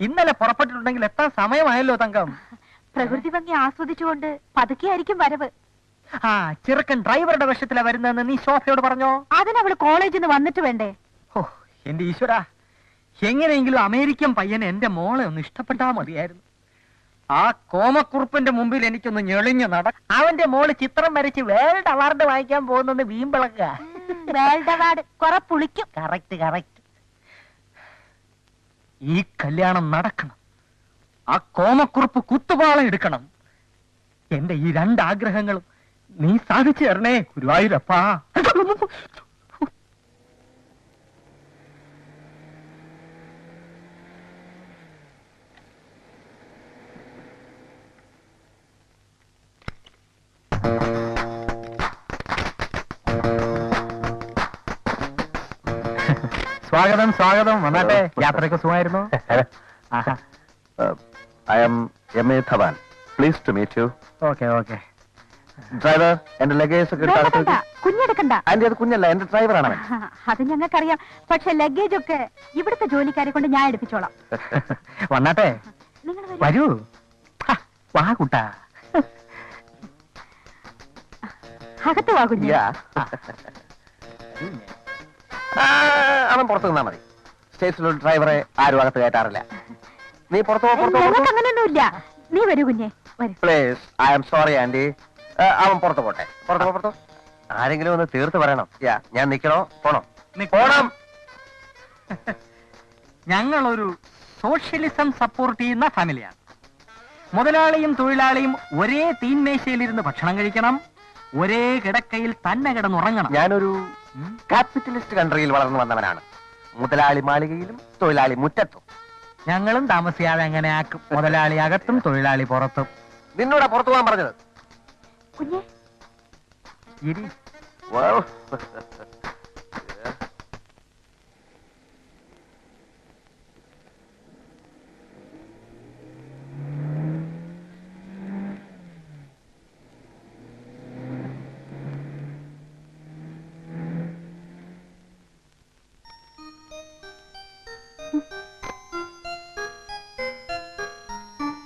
ഇന്നലെ പുറപ്പെട്ടിട്ടുണ്ടെങ്കിൽ എത്താൻ സമയമായല്ലോ തങ്കം. പ്രകൃതി ഭംഗി ആസ്വദിച്ചുകൊണ്ട് പതുക്കെയായിരിക്കും വരവ്. ആ ചെറുക്കൻ ഡ്രൈവറുടെ വേഷത്തിലാ വരുന്നതെന്ന് നീ ശോഭയോട് പറഞ്ഞോ? അതിനവൾ കോളേജിൽ നിന്ന് വന്നിട്ട് വേണ്ടേ? ഓ എന്റെ ഈശ്വര. എങ്ങനെയെങ്കിലും അമേരിക്കൻ പയ്യനെ എന്റെ മോളെ ഒന്ന് ഇഷ്ടപ്പെട്ടാ മതിയായിരുന്നു. ആ കോമക്കുറുപ്പിന്റെ മുമ്പിൽ എനിക്കൊന്ന് ഞെളിഞ്ഞു നട അവന്റെ മോൾ ചിത്രം വരച്ച് വേൾഡ് അവാർഡ് വാങ്ങിക്കാൻ പോകുന്നെന്ന് വീമ്പിളക്കുക. World award. കുറെ പുളിക്കും. Correct correct. ഈ കല്യാണം നടക്കണം. ആ കോമക്കുറുപ്പ് കുത്തുപാളം എടുക്കണം. എന്റെ ഈ രണ്ട് ആഗ്രഹങ്ങളും നീ സാധിച്ചു തരണേ ഗുരുവായൂരപ്പാ. സ്വാഗതം സ്വാഗതം. വന്നാട്ടെ യാത്രയ്ക്ക് സുഖമായിരുന്നു? ആഹാ. I am M A Dhawan please to meet you okay okay. Driver എന്റെ ലഗേജ് ഒക്കെ കുഞ്ഞെടുക്കണ്ട. ആന്റി അത് കുഞ്ഞല്ല എന്റെ ഡ്രൈവർ ആണ് അത് ഞങ്ങൾക്കറിയാം. പക്ഷെ ലഗേജ് ഒക്കെ ഇവിടുത്തെ ജോലിക്കാരെ കൊണ്ട് ഞാൻ എടുപ്പിച്ചോളാം. വന്നാട്ടെ. വരൂ. വാ കുട്ടാ. അകത്ത് വാ കുഞ്ഞ. അവൻ പുറത്തു നിന്നാ മതി. സ്റ്റേഷനിൽ ഡ്രൈവറെ ആരും അകത്ത് കയറ്റാറില്ല. നീ പുറത്തു അങ്ങനെയൊന്നുമില്ല നീ വരൂ കുഞ്ഞെ. വരൂ. Please I am sorry aunty അവൻ പുറത്തു പോട്ടെ. പുറത്തു പോ പുറത്തു ആരെങ്കിലും ഒന്ന് തീർത്ത് പറയണം. യാ ഞാൻ നിക്കണോ? പോണോ? പോണം. ഞങ്ങളൊരു സോഷ്യലിസം സപ്പോർട്ട് ചെയ്യുന്ന ഫാമിലിയാണ്. മുതലാളിയും തൊഴിലാളിയും ഒരേ തീൻമേശയിലിരുന്ന് ഭക്ഷണം കഴിക്കണം. ഒരേ കിടക്കയിൽ തന്നെ കിടന്നുറങ്ങണം. ഞാനൊരു. ക്യാപിറ്റലിസ്റ്റ് കൺട്രിയിൽ വളർന്നു വന്നവനാണ്. മുതലാളി മാളികയിലും തൊഴിലാളി മുറ്റത്തും. ഞങ്ങളും താമസിയാതെ എങ്ങനെയാക്കും? ആക്കും മുതലാളി അകത്തും തൊഴിലാളി പുറത്തും. നിന്നോടാ പുറത്തു പോകാൻ പറഞ്ഞത്. കുഞ്ഞെ. ഇരി.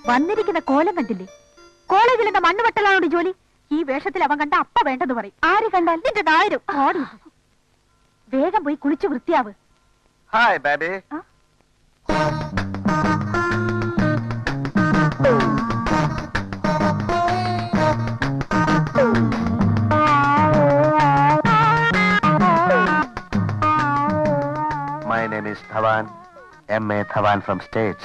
വന്നിരിക്കുന്ന കോലം കണ്ടില്ലേ കോളേജിൽ എന്താ മണ്ണ് വെട്ടലാണോട് ജോലി ഈ വേഷത്തിൽ അവൻ കണ്ട അപ്പ വേണ്ടെന്ന് പറയും ആര് കണ്ടാൽ നിന്റെ നായരും ഓടി വേഗം പോയി കുളിച്ചു വൃത്തിയാവ് Hi, baby. ആ? My name is Dhawan, M.A. Dhawan from States.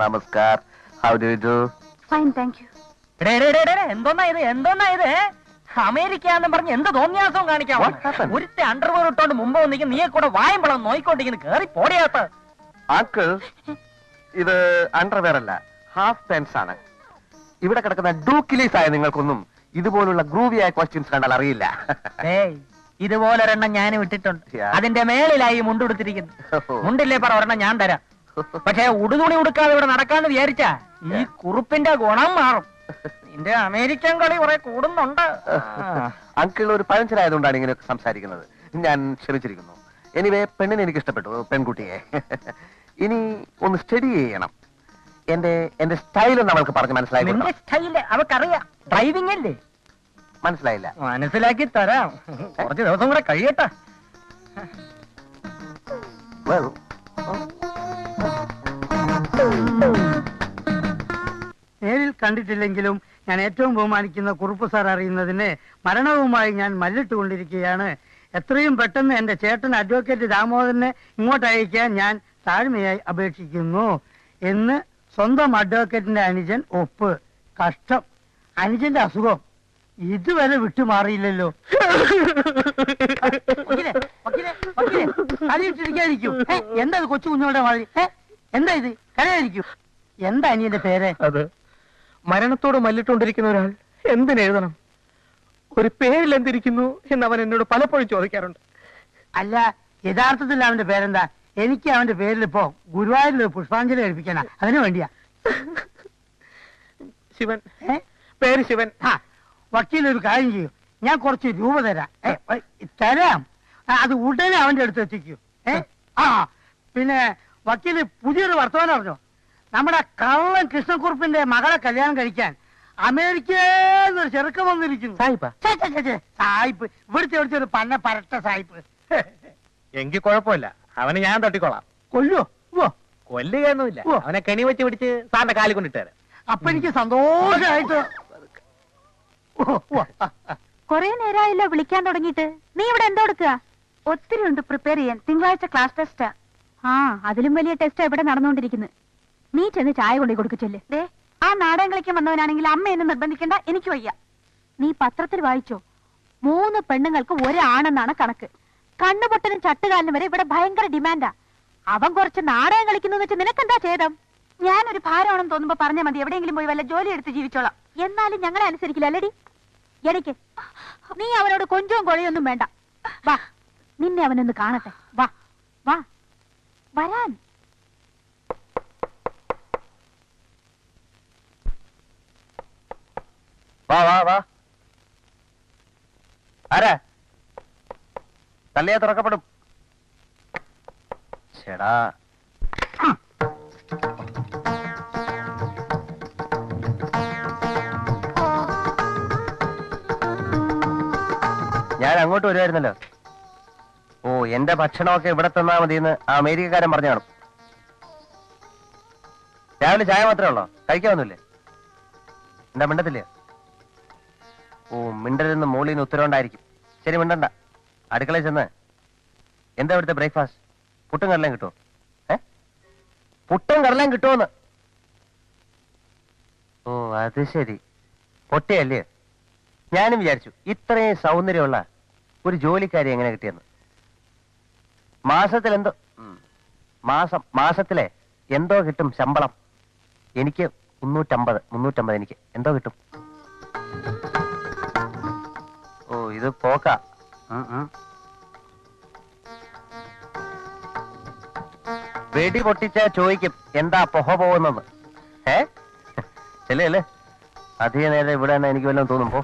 Namaskar. How do you do? Fine thank you എന്തോന്നാ ഇത് എന്തോന്നാ ഇത് അമേരിക്ക എന്ന് പറഞ്ഞ് എന്ത് തോന്നിയാസവും കാണിക്കാം? ഒരുത്തെ അണ്ടർവെയർ ഇട്ടോണ്ട് മുമ്പ് വന്നിരിക്കും നീയെ കൂടെ വായമ്പളം നോയിക്കൊണ്ടിരിക്കുന്നു. കേറി പോടിയാത്ത അങ്കിൾ ഇത് അണ്ടർവെയർ അല്ല ഹാഫ് പാൻസ് ആണ്. ഇവിടെ കിടക്കുന്ന ഡൂക്കിലീസ് ആയ നിങ്ങൾക്കൊന്നും ഇതുപോലുള്ള ഗ്രൂവിയായ ക്വസ്റ്റ്യൻസ് കണ്ടാൽ അറിയില്ല. ഇതുപോലൊരെണ്ണം ഞാൻ വിട്ടിട്ടുണ്ട്. അതിന്റെ മേളിലായി മുണ്ടുടുത്തിരിക്കുന്നു മുണ്ടില്ലേ പറ ഒരെണ്ണം ഞാൻ തരാം. പക്ഷേ ഉടുതുണി ഉടുക്കാതെ ഇവിടെ നടക്കാന്ന് വിചാരിച്ച ഈ കുറുപ്പിന്റെ ഗുണം മാറും. നിന്റെ അമേരിക്കൻ കളി കുറെ കൂടുന്നുണ്ട്. അങ്കിൾ ഒരു പഴഞ്ചനായതുകൊണ്ടാണ് ഇങ്ങനെയൊക്കെ സംസാരിക്കുന്നത്. ഞാൻ ക്ഷമിച്ചിരിക്കുന്നു. എനിവേ പെണ്ണിനെ എനിക്ക് ഇഷ്ടപ്പെട്ടു പെൺകുട്ടിയെ. ഇനി ഒന്ന് സ്റ്റഡി ചെയ്യണം. എന്റെ എന്റെ സ്റ്റൈൽ നമ്മൾക്ക് പറഞ്ഞ് മനസ്സിലായി. സ്റ്റൈൽ അവക്കറിയാം ഡ്രൈവിംഗ് അല്ലേ? മനസ്സിലായില്ല. മനസ്സിലാക്കി തരാം. കുറച്ച് ദിവസം കൂടെ കഴിയട്ടെ. Well, കണ്ടിട്ടില്ലെങ്കിലും ഞാൻ ഏറ്റവും ബഹുമാനിക്കുന്ന കുറുപ്പ് സാർ അറിയുന്നതിന് മരണവുമായി ഞാൻ മല്ലിട്ടുകൊണ്ടിരിക്കുകയാണ്. എത്രയും പെട്ടെന്ന് എന്റെ ചേട്ടൻ അഡ്വക്കേറ്റ് ദാമോദരനെ ഇങ്ങോട്ട് അയക്കാൻ ഞാൻ താഴ്മയായി അപേക്ഷിക്കുന്നു എന്ന് സ്വന്തം അഡ്വക്കേറ്റിന്റെ അനുജൻ ഒപ്പ്. കഷ്ടം. അനുജന്റെ അസുഖം. ഇതുവരെ വിട്ടുമാറിയില്ലല്ലോ. ഏ, എന്താ കൊച്ചു കുഞ്ഞുങ്ങളുടെ മാതിരി? എന്താ ഇത്? കരയായിരിക്കും എന്താ അനിയന്റെ പേര്? മരണത്തോട് മല്ലിട്ടുകൊണ്ടിരിക്കുന്ന ഒരാൾ എന്തിനെഴുതണം ഒരു പേരിൽ എന്തിരിക്കുന്നു എന്ന് അവൻ എന്നോട് പലപ്പോഴും ചോദിക്കാറുണ്ട്. അല്ല യഥാർത്ഥത്തിൽ അവന്റെ പേരെന്താ? എനിക്ക് അവന്റെ പേരിൽ ഇപ്പോ ഗുരുവായൂരിൽ ഒരു പുഷ്പാഞ്ജലി കഴിപ്പിക്കാനാ അതിനു വേണ്ടിയാ. ശിവൻ. ഏ? പേര് ശിവൻ. ആ വക്കീൽ ഒരു കാര്യം ചെയ്യൂ. ഞാൻ കുറച്ച് രൂപ തരാം. ഏ, ഏ, തരാം. ആ, അത് ഉടനെ അവന്റെ അടുത്ത് എത്തിക്കൂ. ഏ? ആ പിന്നെ വക്കീൽ പുതിയൊരു വർത്തമാനം അറിഞ്ഞോ? നമ്മുടെ കള്ളൻ കൃഷ്ണക്കുറുപ്പിന്റെ മകളെ കല്യാണം കഴിക്കാൻ അമേരിക്കന്നൊരു ചെറുക്കം വന്നിരിക്കുന്നു. സായിപ്പാ. സായിപ്പ്. ഇവിടുത്തെ ഇവിടുത്തെ ഒരു പന്ന പരട്ട സായിപ്പ്. എങ്കിൽ കുഴപ്പമില്ല. അവനെ ഞാൻ തട്ടിക്കൊള്ളാം കൊല്ലോ കൊല്ലുകയൊന്നുമില്ല. അവനെ കെണി വെച്ച് പിടിച്ച് സാറിന്റെ കാലി കൊണ്ടിട്ട് അപ്പൊ എനിക്ക് സന്തോഷമായിട്ട്. കൊറേ നേരമായല്ലോ വിളിക്കാൻ തുടങ്ങിയിട്ട്. നീ ഇവിടെ എന്തോ എടുക്കുക? ഒത്തിരി ഉണ്ട് പ്രിപ്പയർ ചെയ്യാൻ. തിങ്കളാഴ്ച ക്ലാസ് ടെസ്റ്റാ ആ. അതിലും വലിയ ടെസ്റ്റാ ഇവിടെ നടന്നുകൊണ്ടിരിക്കുന്നത് നീ ചെന്ന് ചായ കൊണ്ടു കൊടുക്കച്ചല്ലേ ദേ ആ നാടകം കളിക്കാൻ വന്നവനാണെങ്കിൽ അമ്മ എന്നെ നിർബന്ധിക്കണ്ട എനിക്ക് വയ്യ. നീ പത്രത്തിൽ വായിച്ചോ? മൂന്ന് പെണ്ണുങ്ങൾക്ക് ഒരാണെന്നാണ് കണക്ക്. കണ്ണുപൊട്ടനും ചട്ടുകാലിനും വരെ ഇവിടെ ഭയങ്കര ഡിമാൻഡാ. അവൻ കുറച്ച് നാടകം കളിക്കുന്നു വെച്ച് നിനക്കെന്താ ഛേദം? ഞാനൊരു ഭാരമാണെന്ന് തോന്നുമ്പോ പറഞ്ഞാൽ മതി എവിടെയെങ്കിലും പോയി വല്ല ജോലി എടുത്ത് ജീവിച്ചോളാം. എന്നാലും ഞങ്ങളെ അനുസരിക്കില്ല അല്ലേടി? എനിക്ക്. നീ അവനോട് കൊഞ്ചവും കൊഴയൊന്നും വേണ്ട. വാ നിന്നെ അവനൊന്ന് കാണട്ടെ. വാ വാ. വരാൻ. വാ വാ വാ. ആരാ? തള്ളിയാ തുറക്കപ്പെടും. ചേടാ. ഞാൻ അങ്ങോട്ട് വരുമായിരുന്നല്ലോ ഓ എന്റെ ഭക്ഷണമൊക്കെ ഇവിടെ തന്നാ മതിയെന്ന് ആ അമേരിക്കക്കാരൻ പറഞ്ഞു കാണും. രാവിലെ ചായ മാത്രമേ ഉള്ളോ? കഴിക്കാവുന്നില്ലേ എന്താ മിണ്ടത്തില്ലേ ഓ മിണ്ടരുന്ന് മോളിൽ നിന്ന് ഉത്തരവുണ്ടായിരിക്കും. ശരി മിണ്ടണ്ട. അടുക്കളയിൽ ചെന്ന്. എന്താ ഇവിടുത്തെ ബ്രേക്ക്ഫാസ്റ്റ് പുട്ടും കടലയും കിട്ടുമോ ഏ? പുട്ടും കടലയും കിട്ടുമോന്ന് ഓ അത് ശരി. പൊട്ടിയല്ലേ? ഞാനും വിചാരിച്ചു ഇത്രയും സൗന്ദര്യമുള്ള ഒരു ജോലിക്കാരി എങ്ങനെ കിട്ടിയെന്ന്. മാസത്തിൽ എന്തോ. മാസം മാസത്തിലെ എന്തോ കിട്ടും ശമ്പളം. എനിക്ക് മുന്നൂറ്റമ്പത് മുന്നൂറ്റമ്പത് എനിക്ക്. എന്തോ കിട്ടും. ഇത് പോക്ക. വെടി പൊട്ടിച്ച ചോദിക്കും എന്താ പൊഹ പോകുന്നത്? ഏ? ചെല്ലേ അല്ലേ അധിക നേരം ഇവിടെ തന്നെ എനിക്ക് വല്ലതും തോന്നും പോ.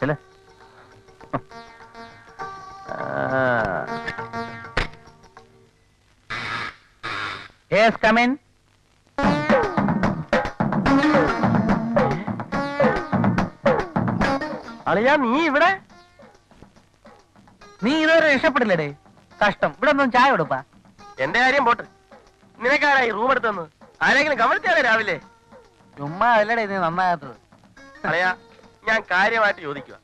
ചെല്ലേ. Yes, come in. അളിയാ നീ ഇവിടെ? നീ ഇതുവരെ രക്ഷപ്പെടില്ലടേ കഷ്ടം. ഇവിടെ ഒന്നും ചായ കൊടുപ്പാ. എന്റെ കാര്യം പോട്ട്. നിനക്കാരായി റൂം എടുത്തെന്ന് ആരെങ്കിലും കവളിച്ചാലേ രാവിലെ? ചുമ്മാ അല്ലടേ നീ നന്നാകാത്തത്. അളയാ ഞാൻ കാര്യമായിട്ട് ചോദിക്കുക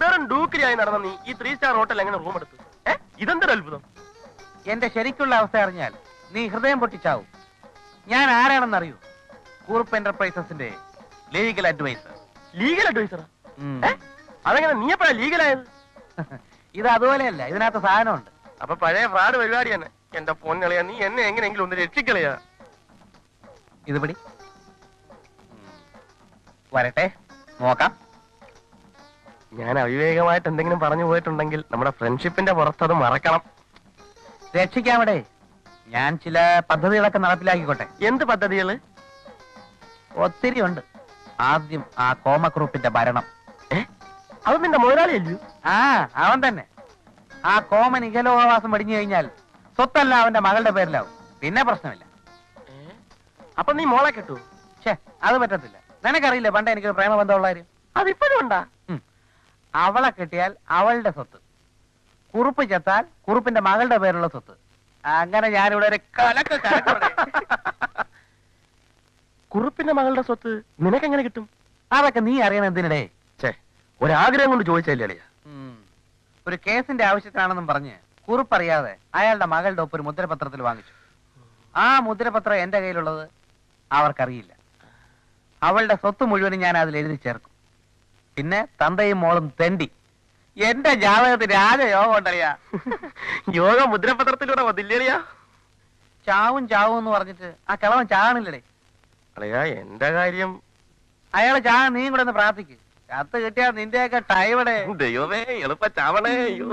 വെറും ഡൂക്കിലായി നടന്ന നീ ഈ ത്രീ സ്റ്റാർ ഹോട്ടൽ എങ്ങനെ റൂം എടുത്തു? ഏ? ഇതെന്തൊരു അത്ഭുതം? എന്റെ ശരിക്കുള്ള അവസ്ഥ അറിഞ്ഞാൽ നീ ഹൃദയം പൊട്ടിച്ചാവും. ഞാൻ ആരാണെന്ന് അറിയൂ കൂർപ്പ് എന്റർപ്രൈസസിന്റെ ലീഗൽ അഡ്വൈസർ ലീഗൽ അഡ്വൈസറാ അതെങ്ങനെ നീ എപ്പോഴാ ലീഗലായത് ഇത് അതുപോലെയല്ല ഇതിനകത്ത് സാധനമുണ്ട്. അപ്പൊ പഴയ ഫ്രാഡ് പരിപാടി തന്നെ. എന്റെ പൊന്നളിയാ നീ എന്നെ എങ്ങനെയെങ്കിലും ഒന്ന് രക്ഷിക്കളയാ. ഇത് പിടി. വരട്ടെ നോക്കാം. ഞാൻ അവിവേകമായിട്ട് എന്തെങ്കിലും പറഞ്ഞു പോയിട്ടുണ്ടെങ്കിൽ നമ്മുടെ ഫ്രണ്ട്ഷിപ്പിന്റെ പുറത്തത് മറക്കണം. രക്ഷിക്കാമടെ. ഞാൻ ചില പദ്ധതികളൊക്കെ നടപ്പിലാക്കിക്കോട്ടെ. എന്ത് പദ്ധതികൾ? ഒത്തിരി ഉണ്ട്. ആദ്യം ആ കോമ ഗ്രൂപ്പിന്റെ ഭരണം. അത് നിന്റെ മുതലാളിയല്ലയോ ആ അവൻ തന്നെ. ആ കോമൻ ഇഹലോകവാസം വെടിഞ്ഞു കഴിഞ്ഞാൽ സ്വത്തല്ല അവന്റെ മകളുടെ പേരിലാവും. പിന്നെ പ്രശ്നമില്ല. അപ്പൊ നീ മോളെ കിട്ടൂ? ഛേ അത് പറ്റത്തില്ല. നിനക്കറിയില്ല പണ്ട് എനിക്ക് പ്രേമബന്ധമുള്ള കാര്യം? അതിപ്പോഴും ഉണ്ടാ. അവളെ കിട്ടിയാൽ അവളുടെ സ്വത്ത്. കുറുപ്പ് ചത്താൽ കുറുപ്പിന്റെ മകളുടെ പേരുള്ള സ്വത്ത്. അങ്ങനെ ഞാനിവിടെ ഒരു കലക്ക്. കുറുപ്പിന്റെ മകളുടെ സ്വത്ത് നിനക്കെങ്ങനെ കിട്ടും? അതൊക്കെ നീ അറിയണം എന്തിനടേ? ഒരാഗ്രഹം കൊണ്ട് ചോദിച്ചല്ലേ അളിയാ? ഒരു കേസിന്റെ ആവശ്യത്തിനാണെന്നും പറഞ്ഞ് കുറിപ്പറിയാതെ അയാളുടെ മകളുടെ ഒപ്പ് ഒരു മുദ്രപത്രത്തിൽ വാങ്ങിച്ചു. ആ മുദ്രപത്രം എന്റെ കയ്യിലുള്ളത് അവർക്കറിയില്ല. അവളുടെ സ്വത്ത് മുഴുവനും ഞാൻ അതിൽ എഴുതി ചേർക്കും. പിന്നെ തന്തയും മോളും തെണ്ടി. എന്റെ ജാതകത്തിൽ രാജയോഗം ഉണ്ടറിയാ യോഗ മുദ്രപത്രത്തിലൂടെ വന്നില്ലേറിയാ ചാവും ചാവും എന്ന് പറഞ്ഞിട്ട് ആ കിളവൻ ചാകണില്ലടേ. അളിയാ എന്റെ കാര്യം അയാൾ ചാ നീ കൂടെ ഒന്ന് പ്രാർത്ഥിക്ക്. കത്ത് കിട്ടിയാ നിന്റെയൊക്കെ ടൈമടേ. ദൈവമേ എളുപ്പ ചാവണേ അയ്യോ.